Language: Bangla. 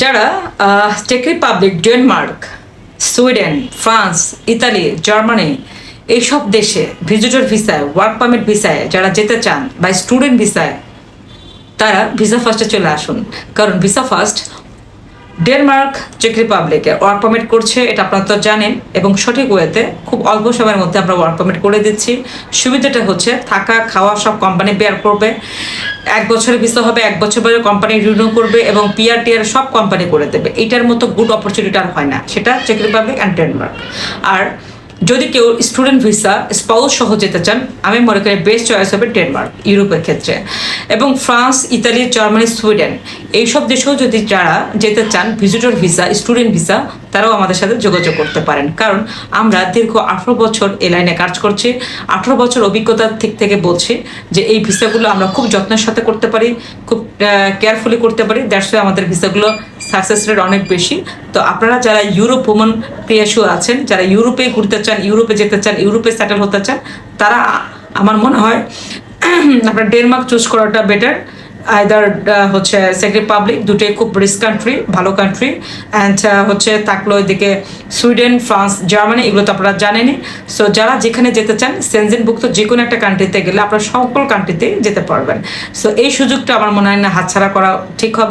যারা check Republic Denmark Sweden France Italy Germany এইসব দেশে ভিজিটর ভিসায় ওয়ার্ক পারমিট ভিসায় যারা যেতে চান বা স্টুডেন্ট ভিসায় তারা ভিসা ফার্স্টে চলে আসুন। কারণ ভিসা ফার্স্ট ডেনমার্ক চেক রিপাবলিকে ওয়ার্ক পারমিট করছে, এটা আপনারা তো জানেন, এবং সঠিক ওয়েতে খুব অল্প সময়ের মধ্যে আমরা ওয়ার্ক পারমিট করে দিচ্ছি। সুবিধাটা হচ্ছে থাকা, খাওয়া সব কোম্পানি বেয়ার করবে। এক বছরের ভিসা হবে, এক বছর পরে কোম্পানি রিনিউ করবে এবং পিআর টিআর সব কোম্পানি করে দেবে। এটার মতো গুড অপরচুনিটি আর হয় না। সেটা চেক রিপাবলিক অ্যান্ড ডেনমার্ক আর যদি কেউ স্টুডেন্ট ভিসা স্পাউস সহ যেতে চান, আমি মনে করি বেস্ট চয়েস হবে ডেনমার্ক ইউরোপের ক্ষেত্রে। এবং ফ্রান্স ইতালি জার্মানি সুইডেন এইসব দেশেও যদি যারা যেতে চান ভিজিটর ভিসা স্টুডেন্ট ভিসা তারাও আমাদের সাথে যোগাযোগ করতে পারেন। কারণ আমরা দীর্ঘ আঠারো বছর এ লাইনে কাজ করছি। আঠারো বছর অভিজ্ঞতার দিক থেকে বলছি যে এই ভিসাগুলো আমরা খুব যত্নের সাথে করতে পারি, খুব কেয়ারফুলি করতে পারি। দ্যাটস আমাদের ভিসাগুলো সাকসেস রেট অনেক বেশি। তো আপনারা যারা ইউরোপ ভ্রমণ প্রিয়াসু আছেন, যারা ইউরোপে ঘুরতে চান ইউরোপে যেতে চান ইউরোপে সেটেল হতে চান, তারা, আমার মনে হয়, আপনার ডেনমার্ক চুজ করাটা বেটার আইদার হচ্ছে সেক রিপাবলিক দুটোই খুব রিস্ক কান্ট্রি ভালো কান্ট্রি অ্যান্ড হচ্ছে থাকল এদিকে সুইডেন ফ্রান্স জার্মানি এগুলো তো আপনারা জানেনই। সো যারা যেখানে যেতে চান সেনজিন বুক তো যে কোনো একটা কান্ট্রিতে গেলে আপনারা সকল কান্ট্রিতেই যেতে পারবেন। সো এই সুযোগটা আমার মনে হয় না হাতছাড়া করা ঠিক হবে।